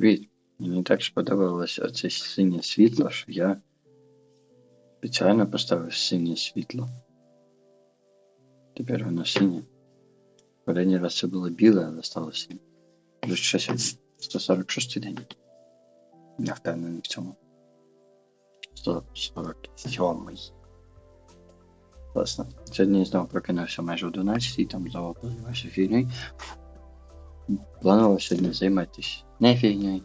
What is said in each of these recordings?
Від, мені так сподобалось оце синє світло, що я спеціально поставив синє світло. Тепер воно синє. Попередній раз це було біле, але стало синє. Вже що 146 день. Я впевнений в цьому. 147. Класно. Сьогодні я знову прокинувся майже о 12 і там знову позивався фігньою. Планував сьогодні займатися не фігньою.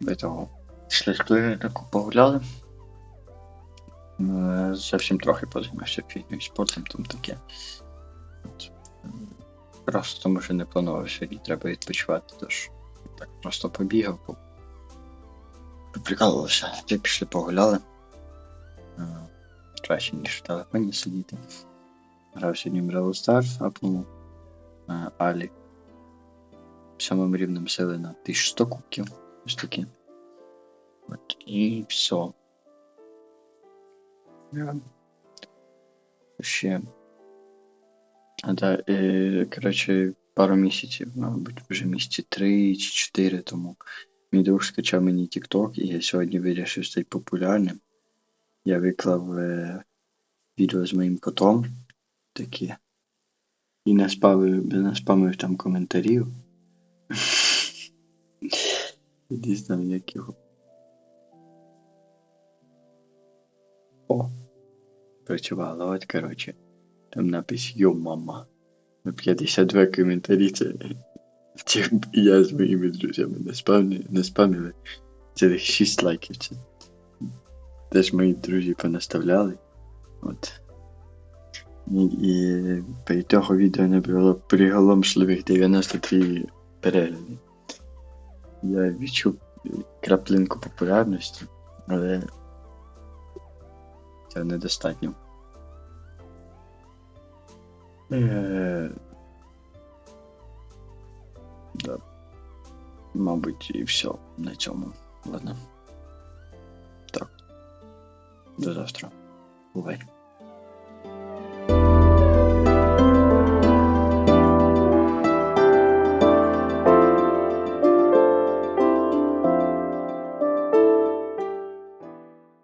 До того. Пішли таку погуляли. Е, Зовсім трохи позаймався фігньою спортом, там таке. От. Просто тому що не планував сьогодні, треба відпочивати, тож так просто побігав, по- поприкалувався. Вже пішли погуляли. Е, Краще, ніж в телефоні сидіти. Грав сьогодні Brawl Stars, апнув е, Алі самим рівнем сили на 1100 кубків. Ось такі. От, і все. Я... Ще. А, да, е, коротше, пару місяців, мабуть, вже місяці три чи чотири тому. Мій друг скачав мені TikTok, і я сьогодні вирішив стати популярним. Я виклав е, відео з моїм котом таке. І наспамив, наспамив там коментарів. Знаю, як його. О! Працювало, от коротше. Там напис Йо мама. На 52 коментарі це. Це я з моїми друзями не спамили, не спамили. Цілих 6 лайків. Це теж мої друзі понаставляли. От. І, і по ітогу відео набрало приголомшливих 93 перегляди. Я відчув краплинку популярності, але це недостатньо. Е, да. Мабуть, і все на цьому. Ладно. Так. До завтра. Бувай.